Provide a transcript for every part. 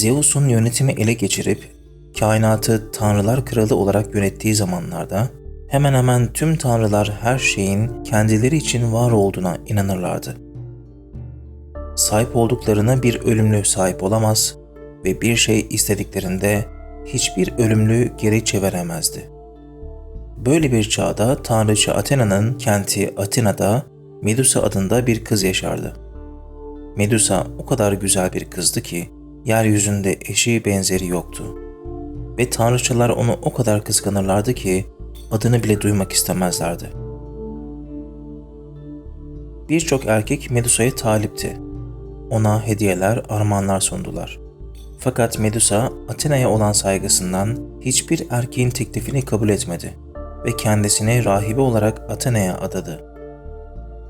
Zeus'un yönetimi ele geçirip kainatı tanrılar kralı olarak yönettiği zamanlarda hemen hemen tüm tanrılar her şeyin kendileri için var olduğuna inanırlardı. Sahip olduklarına bir ölümlü sahip olamaz ve bir şey istediklerinde hiçbir ölümlü geri çeviremezdi. Böyle bir çağda tanrıça Athena'nın kenti Atina'da Medusa adında bir kız yaşardı. Medusa o kadar güzel bir kızdı ki yeryüzünde eşi benzeri yoktu. Ve tanrıçalar onu o kadar kıskanırlardı ki adını bile duymak istemezlerdi. Birçok erkek Medusa'ya talipti. Ona hediyeler, armağanlar sundular. Fakat Medusa Athena'ya olan saygısından hiçbir erkeğin teklifini kabul etmedi ve kendisini rahibe olarak Athena'ya adadı.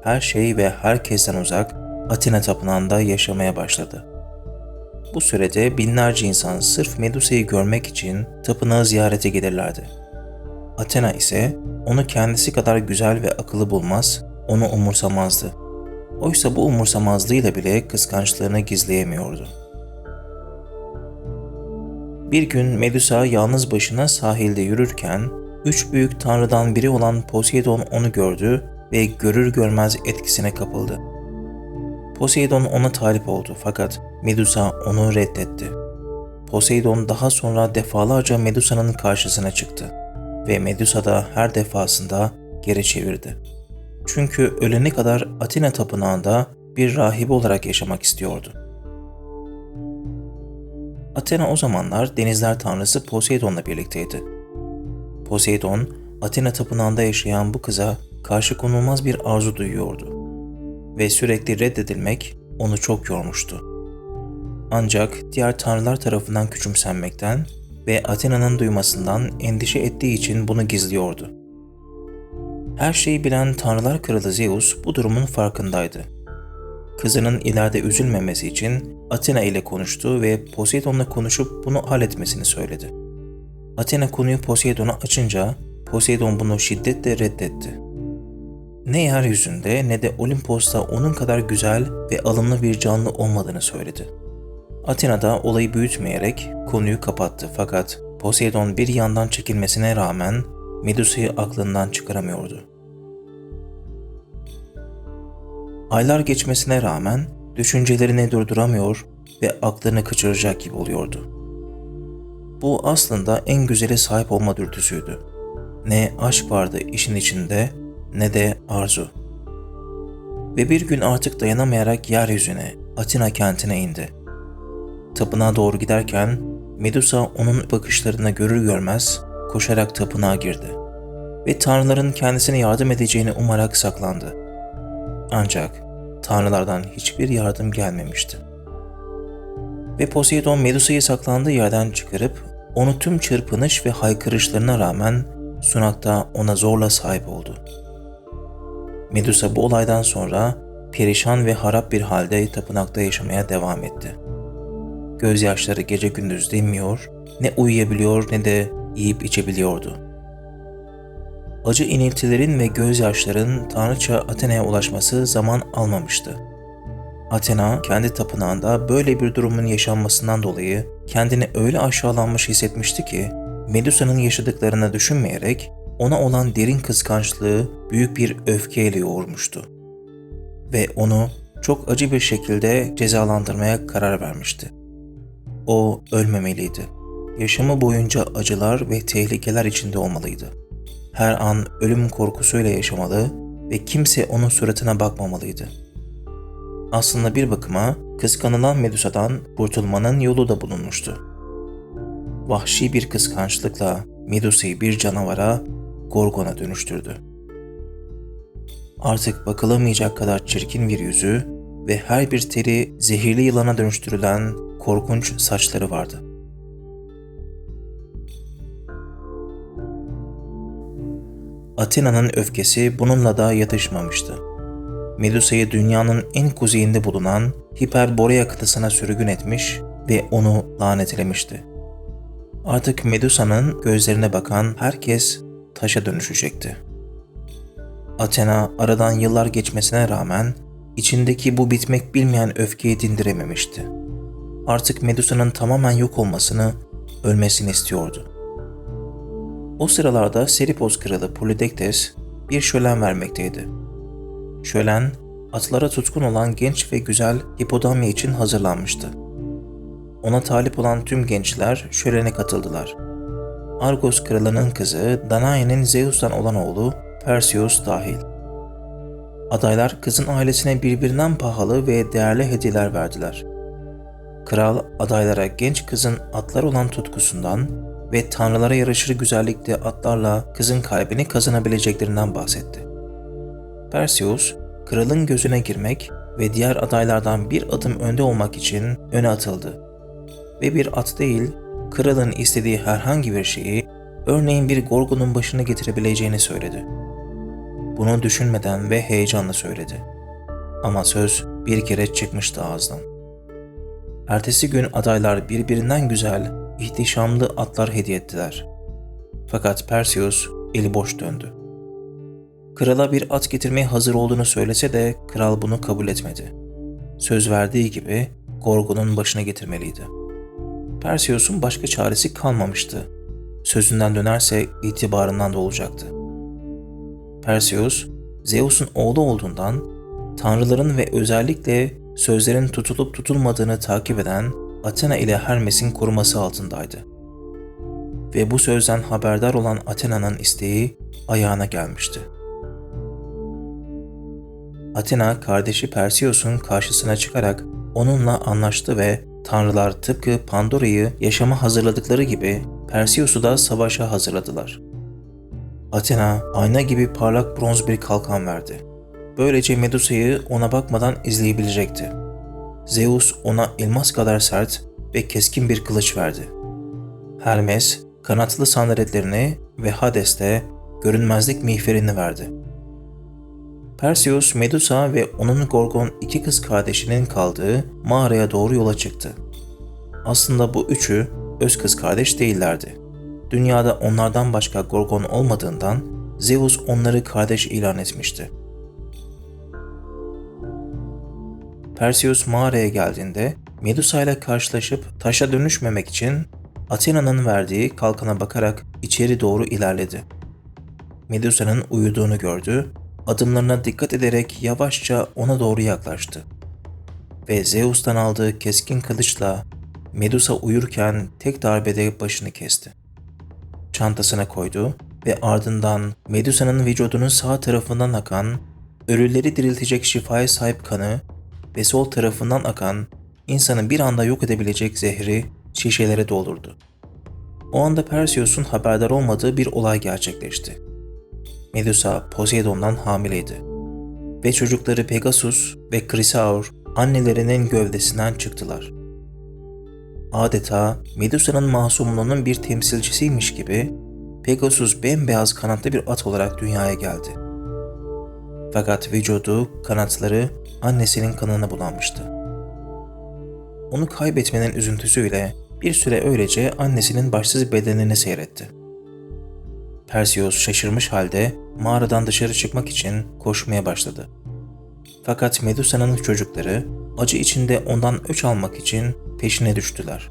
Her şey ve herkesten uzak Atina tapınağında yaşamaya başladı. Bu sürede binlerce insan sırf Medusa'yı görmek için tapınağı ziyarete gelirlerdi. Athena ise onu kendisi kadar güzel ve akıllı bulmaz, onu umursamazdı. Oysa bu umursamazlığıyla bile kıskançlığını gizleyemiyordu. Bir gün Medusa yalnız başına sahilde yürürken üç büyük tanrıdan biri olan Poseidon onu gördü ve görür görmez etkisine kapıldı. Poseidon ona talip oldu fakat Medusa onu reddetti. Poseidon daha sonra defalarca Medusa'nın karşısına çıktı ve Medusa da her defasında geri çevirdi. Çünkü ölene kadar Atina tapınağında bir rahibe olarak yaşamak istiyordu. Athena o zamanlar denizler tanrısı Poseidon'la birlikteydi. Poseidon, Athena tapınağında yaşayan bu kıza karşı konulmaz bir arzu duyuyordu ve sürekli reddedilmek onu çok yormuştu. Ancak diğer tanrılar tarafından küçümsenmekten ve Athena'nın duymasından endişe ettiği için bunu gizliyordu. Her şeyi bilen tanrılar kralı Zeus bu durumun farkındaydı. Kızının ileride üzülmemesi için Athena ile konuştu ve Poseidon'la konuşup bunu halletmesini söyledi. Athena konuyu Poseidon'a açınca Poseidon bunu şiddetle reddetti. Ne yeryüzünde ne de Olimpos'ta onun kadar güzel ve alımlı bir canlı olmadığını söyledi. Athena da olayı büyütmeyerek konuyu kapattı fakat Poseidon bir yandan çekilmesine rağmen Medusa'yı aklından çıkaramıyordu. Aylar geçmesine rağmen düşüncelerini durduramıyor ve aklını kaçıracak gibi oluyordu. Bu aslında en güzeli sahip olma dürtüsüydü. Ne aşk vardı işin içinde ne de arzu. Ve bir gün artık dayanamayarak yeryüzüne, Atina kentine indi. Tapınağa doğru giderken Medusa onun bakışlarını görür görmez koşarak tapınağa girdi ve tanrıların kendisine yardım edeceğini umarak saklandı. Ancak tanrılardan hiçbir yardım gelmemişti. Ve Poseidon Medusa'yı saklandığı yerden çıkarıp onu tüm çırpınış ve haykırışlarına rağmen sunakta ona zorla sahip oldu. Medusa bu olaydan sonra perişan ve harap bir halde tapınakta yaşamaya devam etti. Gözyaşları gece gündüz dinmiyor, ne uyuyabiliyor ne de yiyip içebiliyordu. Acı iniltilerin ve gözyaşların tanrıça Athena'ya ulaşması zaman almamıştı. Athena kendi tapınağında böyle bir durumun yaşanmasından dolayı kendini öyle aşağılanmış hissetmişti ki Medusa'nın yaşadıklarını düşünmeyerek ona olan derin kıskançlığı büyük bir öfkeyle yoğurmuştu. Ve onu çok acı bir şekilde cezalandırmaya karar vermişti. O ölmemeliydi. Yaşamı boyunca acılar ve tehlikeler içinde olmalıydı. Her an ölüm korkusuyla yaşamalı ve kimse onun suratına bakmamalıydı. Aslında bir bakıma kıskanılan Medusa'dan kurtulmanın yolu da bulunmuştu. Vahşi bir kıskançlıkla Medusa'yı bir canavara, Gorgon'a dönüştürdü. Artık bakılamayacak kadar çirkin bir yüzü ve her bir teri zehirli yılana dönüştürülen korkunç saçları vardı. Athena'nın öfkesi bununla da yatışmamıştı. Medusa'yı dünyanın en kuzeyinde bulunan Hiperborea kıtasına sürgün etmiş ve onu lanetlemişti. Artık Medusa'nın gözlerine bakan herkes taşa dönüşecekti. Athena aradan yıllar geçmesine rağmen içindeki bu bitmek bilmeyen öfkeyi dindirememişti. artık Medusa'nın tamamen yok olmasını, ölmesini istiyordu. O sıralarda Seripos kralı Polydektes bir şölen vermekteydi. Şölen, atlara tutkun olan genç ve güzel Hipodamya için hazırlanmıştı. Ona talip olan tüm gençler şölene katıldılar. Argos kralının kızı Danae'nin Zeus'tan olan oğlu Perseus dahil. Adaylar kızın ailesine birbirinden pahalı ve değerli hediyeler verdiler. Kral adaylara genç kızın atlar olan tutkusundan ve tanrılara yaraşır güzellikte atlarla kızın kalbini kazanabileceklerinden bahsetti. Perseus, kralın gözüne girmek ve diğer adaylardan bir adım önde olmak için öne atıldı. Ve bir at değil, kralın istediği herhangi bir şeyi, örneğin bir gorgonun başına getirebileceğini söyledi. Bunu düşünmeden ve heyecanla söyledi. Ama söz bir kere çıkmıştı ağızdan. Ertesi gün adaylar birbirinden güzel, ihtişamlı atlar hediye ettiler. Fakat Perseus eli boş döndü. Krala bir at getirmeye hazır olduğunu söylese de kral bunu kabul etmedi. Söz verdiği gibi Gorgon'un başına getirmeliydi. Perseus'un başka çaresi kalmamıştı. Sözünden dönerse itibarından da olacaktı. Perseus, Zeus'un oğlu olduğundan tanrıların ve özellikle sözlerin tutulup tutulmadığını takip eden Athena ile Hermes'in koruması altındaydı. Ve bu sözden haberdar olan Athena'nın isteği ayağına gelmişti. Athena kardeşi Perseus'un karşısına çıkarak onunla anlaştı ve tanrılar tıpkı Pandora'yı yaşama hazırladıkları gibi Perseus'u da savaşa hazırladılar. Athena ayna gibi parlak bronz bir kalkan verdi. Böylece Medusa'yı ona bakmadan izleyebilecekti. Zeus ona elmas kadar sert ve keskin bir kılıç verdi. Hermes kanatlı sandaletlerini ve Hades de görünmezlik miğferini verdi. Perseus, Medusa ve onun Gorgon iki kız kardeşinin kaldığı mağaraya doğru yola çıktı. Aslında bu üçü öz kız kardeş değillerdi. Dünyada onlardan başka Gorgon olmadığından Zeus onları kardeş ilan etmişti. Perseus mağaraya geldiğinde Medusa ile karşılaşıp taşa dönüşmemek için Athena'nın verdiği kalkana bakarak içeri doğru ilerledi. Medusa'nın uyuduğunu gördü, adımlarına dikkat ederek yavaşça ona doğru yaklaştı. Ve Zeus'tan aldığı keskin kılıçla Medusa uyurken tek darbede başını kesti. Çantasına koydu ve ardından Medusa'nın vücudunun sağ tarafından akan, ölüleri diriltecek şifaya sahip kanı ve sol tarafından akan, insanı bir anda yok edebilecek zehri şişelere doldurdu. O anda Perseus'un haberdar olmadığı bir olay gerçekleşti. Medusa Poseidon'dan hamileydi ve çocukları Pegasus ve Chrysaor annelerinin gövdesinden çıktılar. Adeta Medusa'nın masumluğunun bir temsilcisiymiş gibi Pegasus bembeyaz kanatlı bir at olarak dünyaya geldi. Fakat vücudu, kanatları annesinin kanına bulanmıştı. Onu kaybetmenin üzüntüsüyle bir süre öylece annesinin başsız bedenini seyretti. Perseus şaşırmış halde mağaradan dışarı çıkmak için koşmaya başladı. Fakat Medusa'nın çocukları acı içinde ondan öç almak için peşine düştüler.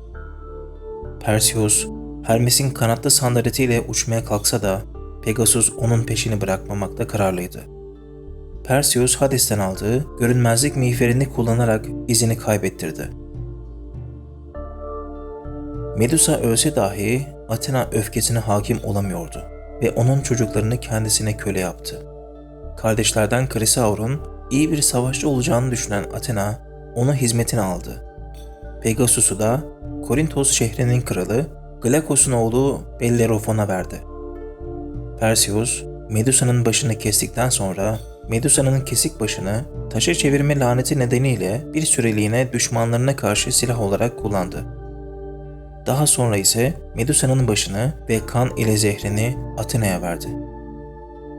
Perseus, Hermes'in kanatlı sandaletiyle uçmaya kalksa da Pegasus onun peşini bırakmamakta kararlıydı. Perseus Hades'ten aldığı görünmezlik miğferini kullanarak izini kaybettirdi. Medusa ölse dahi Athena öfkesine hakim olamıyordu ve onun çocuklarını kendisine köle yaptı. Kardeşlerden Chrysaor'un iyi bir savaşçı olacağını düşünen Athena onu hizmetine aldı. Pegasus'u da Korintos şehrinin kralı Glakos'un oğlu Bellerofon'a verdi. Perseus, Medusa'nın başını kestikten sonra Medusa'nın kesik başını taşa çevirme laneti nedeniyle bir süreliğine düşmanlarına karşı silah olarak kullandı. Daha sonra ise Medusa'nın başını ve kan ile zehrini Athena'ya verdi.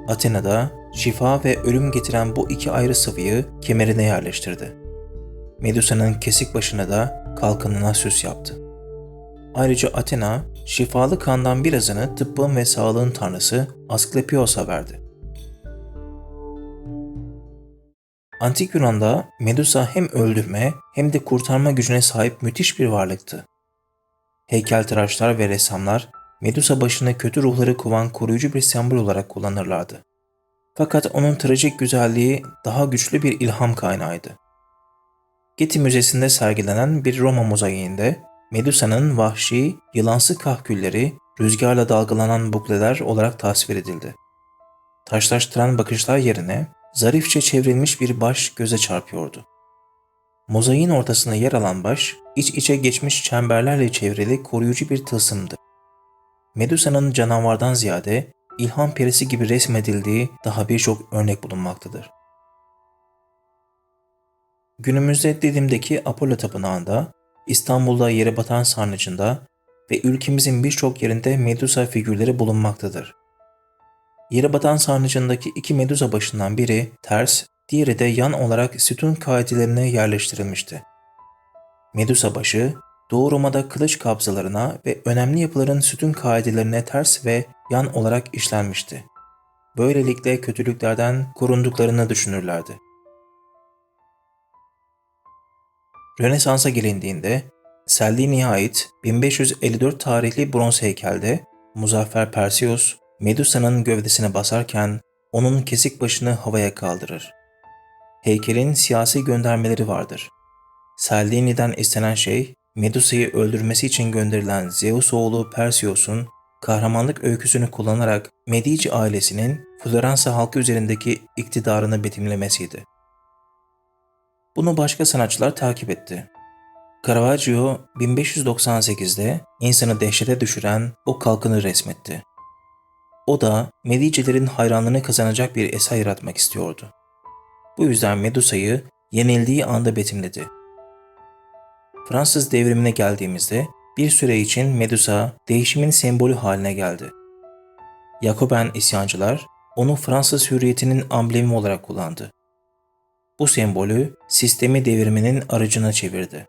Athena da şifa ve ölüm getiren bu iki ayrı sıvıyı kemerine yerleştirdi. Medusa'nın kesik başına da kalkanına süs yaptı. Ayrıca Athena, şifalı kandan birazını tıbbın ve sağlığın tanrısı Asklepios'a verdi. Antik Yunan'da Medusa hem öldürme hem de kurtarma gücüne sahip müthiş bir varlıktı. Heykeltıraşlar ve ressamlar Medusa başını kötü ruhları kovan koruyucu bir sembol olarak kullanırlardı. Fakat onun trajik güzelliği daha güçlü bir ilham kaynağıydı. Getty Müzesi'nde sergilenen bir Roma mozaiğinde Medusa'nın vahşi, yılansı kahkülleri rüzgarla dalgalanan bukleler olarak tasvir edildi. Taşlaştıran bakışlar yerine zarifçe çevrilmiş bir baş göze çarpıyordu. Mozaiğin ortasında yer alan baş, iç içe geçmiş çemberlerle çevrili koruyucu bir tılsımdı. Medusa'nın canavardan ziyade ilham perisi gibi resmedildiği daha birçok örnek bulunmaktadır. Günümüzde Didim'deki Apollo Tapınağı'nda, İstanbul'da yere batan sarnıcında ve ülkemizin birçok yerinde Medusa figürleri bulunmaktadır. Yere batan sarnıcındaki iki Medusa başından biri ters, diğeri de yan olarak sütun kaidelerine yerleştirilmişti. Medusa başı, Doğu Roma'da kılıç kabzalarına ve önemli yapıların sütun kaidelerine ters ve yan olarak işlenmişti. Böylelikle kötülüklerden korunduklarını düşünürlerdi. Rönesans'a gelindiğinde Cellini'ye ait 1554 tarihli bronz heykelde Muzaffer Perseus, Medusa'nın gövdesine basarken onun kesik başını havaya kaldırır. Heykelin siyasi göndermeleri vardır. Cellini'den istenen şey, Medusa'yı öldürmesi için gönderilen Zeus oğlu Perseus'un kahramanlık öyküsünü kullanarak Medici ailesinin Floransa halkı üzerindeki iktidarını betimlemesiydi. Bunu başka sanatçılar takip etti. Caravaggio 1598'de insanı dehşete düşüren o kalkını resmetti. O da Medicilerin hayranlığını kazanacak bir eser yaratmak istiyordu. Bu yüzden Medusa'yı yenildiği anda betimledi. Fransız devrimine geldiğimizde bir süre için Medusa değişimin sembolü haline geldi. Yakoben isyancılar onu Fransız hürriyetinin amblemi olarak kullandı. Bu sembolü sistemi devirmenin aracına çevirdi.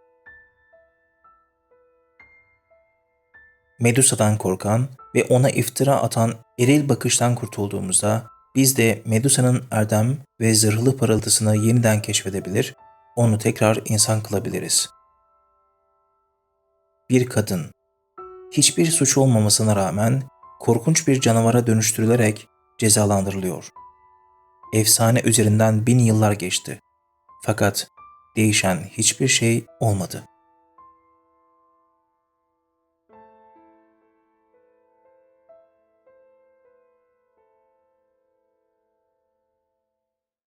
Medusa'dan korkan ve ona iftira atan eril bakıştan kurtulduğumuzda biz de Medusa'nın erdem ve zırhlı parıltısını yeniden keşfedebilir, onu tekrar insan kılabiliriz. Bir kadın, hiçbir suç olmamasına rağmen korkunç bir canavara dönüştürülerek cezalandırılıyor. Efsane üzerinden bin yıllar geçti. Fakat değişen hiçbir şey olmadı.